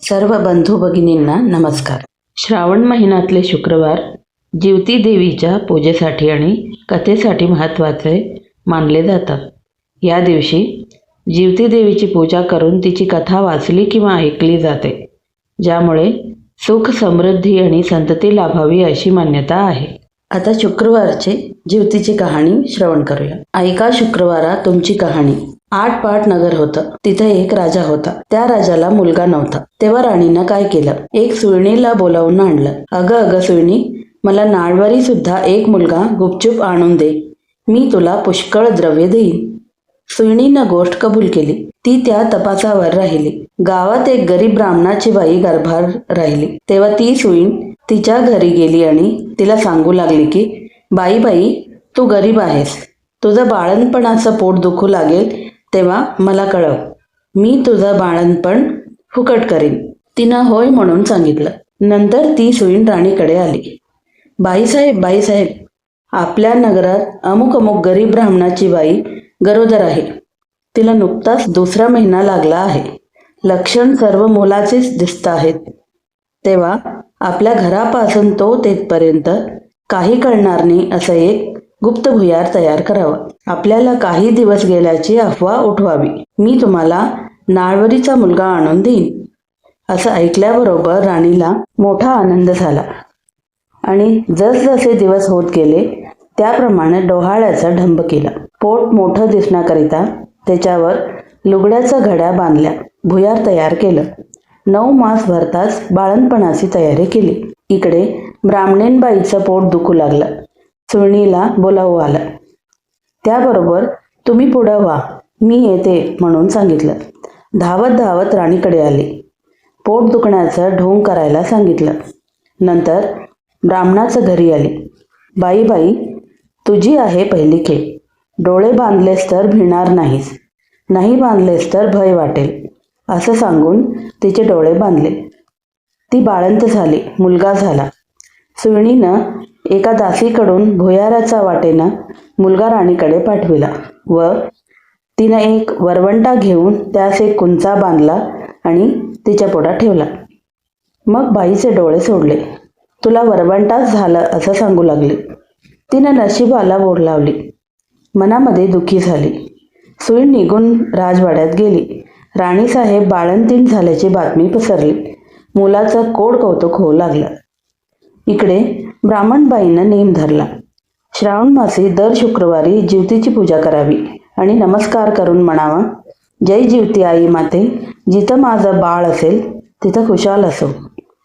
सर्व बंधू भगिनींना नमस्कार. श्रावण महिन्यातले शुक्रवार जीवती देवीच्या पूजेसाठी आणि कथेसाठी महत्त्वाचे मानले जातात. या दिवशी जीवती देवीची पूजा करून तिची कथा वाचली किंवा ऐकली जाते ज्यामुळे सुख समृद्धी आणि संतती लाभावी अशी मान्यता आहे. आता शुक्रवारचे जीवतीची कहाणी श्रवण करूया. ऐका शुक्रवारा तुमची कहाणी. आठ पाट नगर होतं. तिथे एक राजा होता. त्या राजाला मुलगा नव्हता. तेव्हा राणीनं काय केलं? एक सुळणीला बोलावून आणलं. अगं अगं सुळणी मला नाळवारी सुद्धा एक मुलगा गुपचूप आणून दे. मी तुला पुष्कळ द्रव्य देईन. सुळणीनं गोष्ट कबूल केली. ती त्या तपासावर राहिली. गावात एक गरीब ब्राह्मणाची बाई गर्भार राहिली. तेव्हा ती सुईण तिच्या घरी गेली आणि तिला सांगू लागली की बाई बाई तू गरीब आहेस. तुझं बाळणपणाचं पोट दुखू लागेल. तेव्हा मला कळव. मी तुझं बाळणपण फुकट करीन. तिनं होय म्हणून सांगितलं. नंतर ती सुईण राणीकडे आली. बाईसाहेब बाईसाहेब आपल्या नगरात अमुक अमुक गरीब ब्राह्मणाची बाई गरोदर आहे. तिला नुकताच दुसरा महिना लागला आहे. लक्षण सर्व मुलाचेच दिसत आहेत. तेव्हा आपल्या घरापासून तो तेथपर्यंत काही कळणार नाही असं एक गुप्त भुयार तयार करावा. आपल्याला काही दिवस गेल्याची अफवा उठवावी. मी तुम्हाला नाळवरीचा मुलगा आणून देईन. असं ऐकल्याबरोबर राणीला मोठा आनंद झाला. आणि जसजसे दिवस होत गेले त्याप्रमाणे डोहाळ्याचा ढंब केला. पोट मोठं दिसण्याकरिता त्याच्यावर लुगड्याचा घड्या बांधल्या. भुयार तयार केलं. नऊ मास भरताच बाळणपणाची तयारी केली. इकडे ब्राह्मणेनबाईचं पोट दुखू लागलं. सुळणीला बोलावू आलं. त्याबरोबर तुम्ही पुढं व्हा मी येते म्हणून सांगितलं. धावत धावत राणीकडे आली. पोट दुखण्याचं ढोंग करायला सांगितलं. नंतर ब्राह्मणाचं घरी आली. बाई बाई तुझी आहे पहिली खेप. डोळे बांधलेस तर भिणार नाहीस. नाही बांधलेस तर भय वाटेल. असं सांगून तिचे डोळे बांधले. ती बाळंत झाली मुलगा झाला. सुळणीनं एका दासीकडून भुयाराच्या वाटेनं मुलगा राणीकडे पाठविला व तिनं एक वरवंटा घेऊन त्यास एक कुंचा बांधला आणि तिच्या पोटात ठेवला. मग बाईचे डोळे सोडले. तुला वरवंटाच झालं असं सांगू लागले तिनं नशिबाला बोर लावली. मनामध्ये दुखी झाली. सुई निघून राजवाड्यात गेली. राणीसाहेब बाळंतीण झाल्याची बातमी पसरली. मुलाचं कोड कौतुक होऊ लागलं. इकडे ब्राह्मणबाईनं नेम धरला. श्रावण मासे दर शुक्रवारी ज्योतीची पूजा करावी आणि नमस्कार करून म्हणावा. जय जीवती आई माते जिथं माझं बाळ असेल तिथं खुशाल असो.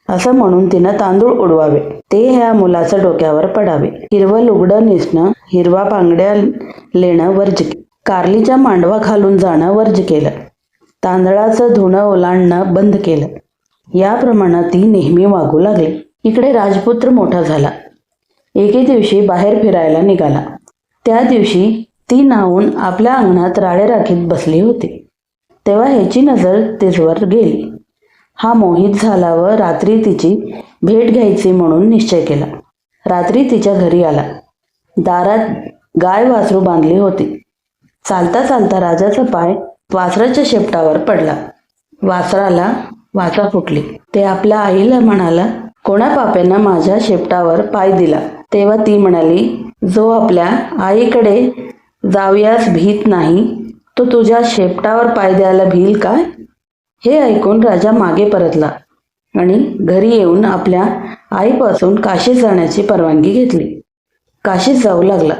असं म्हणून तिनं तांदूळ उडवावे. ते ह्या मुलाचं डोक्यावर पडावे. हिरवं लुगडं नेसणं हिरवा पांगड्या लेणं वर्ज कारलीच्या मांडवा खालून जाणं वर्ज केलं. तांदळाचं धुणं ओलांडणं बंद केलं. याप्रमाणे ती नेहमी वागू लागली. इकडे राजपुत्र मोठा झाला. एके दिवशी बाहेर फिरायला निघाला. त्या दिवशी ती नाहून आपल्या अंगणात राडे राखीत बसली होती. तेव्हा ह्याची नजर तिजवर गेली. हा मोहित झाला व रात्री तिची भेट घ्यायची म्हणून निश्चय केला. रात्री तिच्या घरी आला. दारात गाय वासरू बांधली होती. चालता चालता राजाचा पाय वासराच्या शेपटावर पडला. वासराला वाचा फुटली. ते आपल्या आईला म्हणाला कोणा पाप्यानं माझ्या शेपटावर पाय दिला. तेव्हा ती म्हणाली जो आपल्या आईकडे जावयास भीत नाही तो तुझ्या शेपटावर पाय द्यायला भील काय? हे ऐकून राजा मागे परतला आणि घरी येऊन आपल्या आईपासून काशीत जाण्याची परवानगी घेतली. काशीत जाऊ लागला.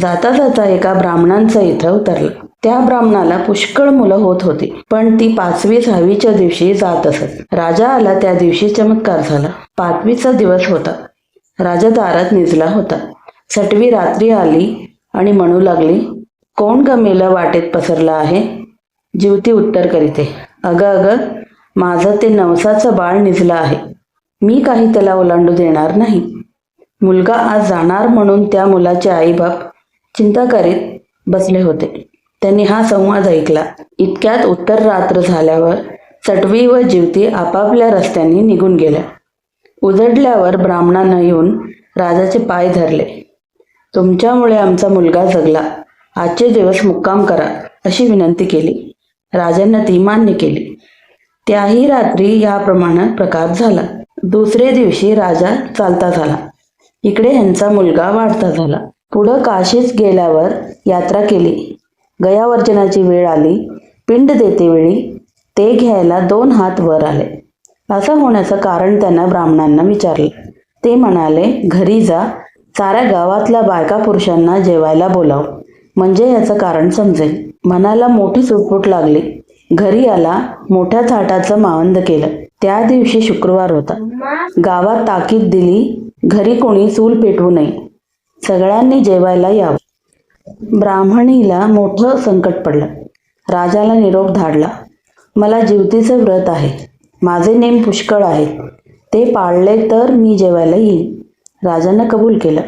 जाता जाता एका ब्राह्मणांचा इथं उतरला. त्या ब्राह्मणाला पुष्कळ मुलं होत होती पण ती पाचवी सहावीच्या दिवशी जात असत. राजा आला त्या दिवशी चमत्कार झाला. पाचवीचा दिवस होता. राजा दारात निजला होता. सटवी रात्री आली आणि म्हणू लागली कोण गमेला वाटेत पसरलं आहे? जीवती उत्तर करीते. अगं अगं माझं ते नवसाचं बाळ निजलं आहे. मी काही त्याला ओलांडू देणार नाही. मुलगा आज जाणार म्हणून त्या मुलाचे आईबाप चिंता करीत बसले होते. त्यांनी हा संवाद ऐकला. इतक्यात उत्तर रात्र झाल्यावर चटवी व जीवती आपापल्या रस्त्यांनी निघून गेल्या. उजडल्यावर ब्राह्मणानं येऊन राजाचे पाय धरले. तुमच्यामुळे आमचा मुलगा जगला. आजचे दिवस मुक्काम करा अशी विनंती केली. राजांना ती मान्य केली. त्याही रात्री याप्रमाणे प्रकार झाला. दुसरे दिवशी राजा चालता झाला. इकडे ह्यांचा मुलगा वाढता झाला. पुढं काशीच गेल्यावर यात्रा केली. गयावर्जनाची वेळ आली. पिंड देते वेळी ते घ्यायला दोन हात वर आले. असं होण्याचं कारण त्यांना ब्राह्मणांना विचारलं. ते म्हणाले घरी जा. साऱ्या गावातल्या बायका पुरुषांना जेवायला बोलाव. म्हणजे याचं कारण समजेल. मनाला मोठी सुटफूट लागली. घरी आला मोठ्या थाटाचं मावंद केलं. त्या दिवशी शुक्रवार होता. गावात ताकीद दिली घरी कोणी चूल पेटवू नये. सगळ्यांनी जेवायला यावं. ब्राह्मणीला मोठं संकट पडलं. राजाला निरोप धाडला. मला जीवतीचं व्रत आहे. माझे नेम पुष्कळ आहेत. ते पाळले तर मी जेवायला येईन. राजानं कबूल केलं.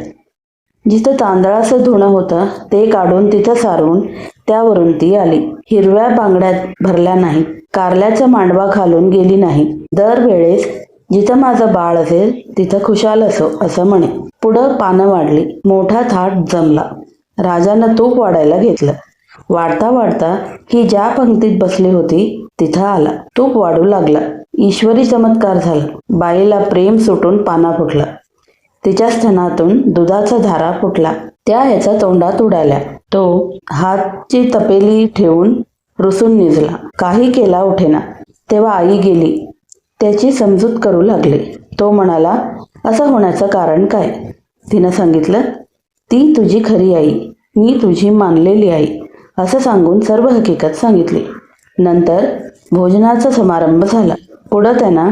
जिथं तांदळाचं धुणं होतं ते काढून तिथं सारून त्यावरून ती आली. हिरव्या बांगड्यात भरल्या नाही कारल्याचा मांडवा खालून गेली नाही. दरवेळेस जिथं माझं बाळ असेल तिथं खुशाल असो असं म्हणे. पुढं पानं वाढली. मोठा थाट जमला. राजानं तूप वाढायला घेतलं. वाढता वाढता ही ज्या पंक्तीत बसली होती तिथं आला. तूप वाढू लागला. ईश्वरी चमत्कार झाला. बाईला प्रेम सुटून पाना फुटला. तिच्या स्तनातून दुधाचा धारा फुटला. त्या ह्याच्या तोंडात उडाल्या. तो हातची तपेली ठेवून रुसून निजला. काही केला उठेना. तेव्हा आई गेली. त्याची समजूत करू लागली. तो म्हणाला असं होण्याचं कारण काय? तिनं सांगितलं ती तुझी खरी आई मी तुझी मानलेली आई असं सांगून सर्व हकीकत सांगितली. नंतर भोजनाचा समारंभ झाला. पुढं त्यांना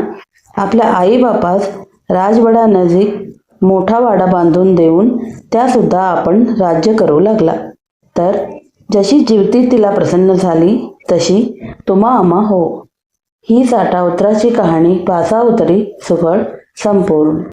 आपल्या आईबापास राजवाड्यानजीक मोठा वाडा बांधून देऊन त्यासुद्धा आपण राज्य करू लागला. तर जशी जीवती तिला प्रसन्न झाली तशी तुम्हा आमा हो. ही साठा उतराची कहाणी पाचा उतरी सुफळ संपूर्ण.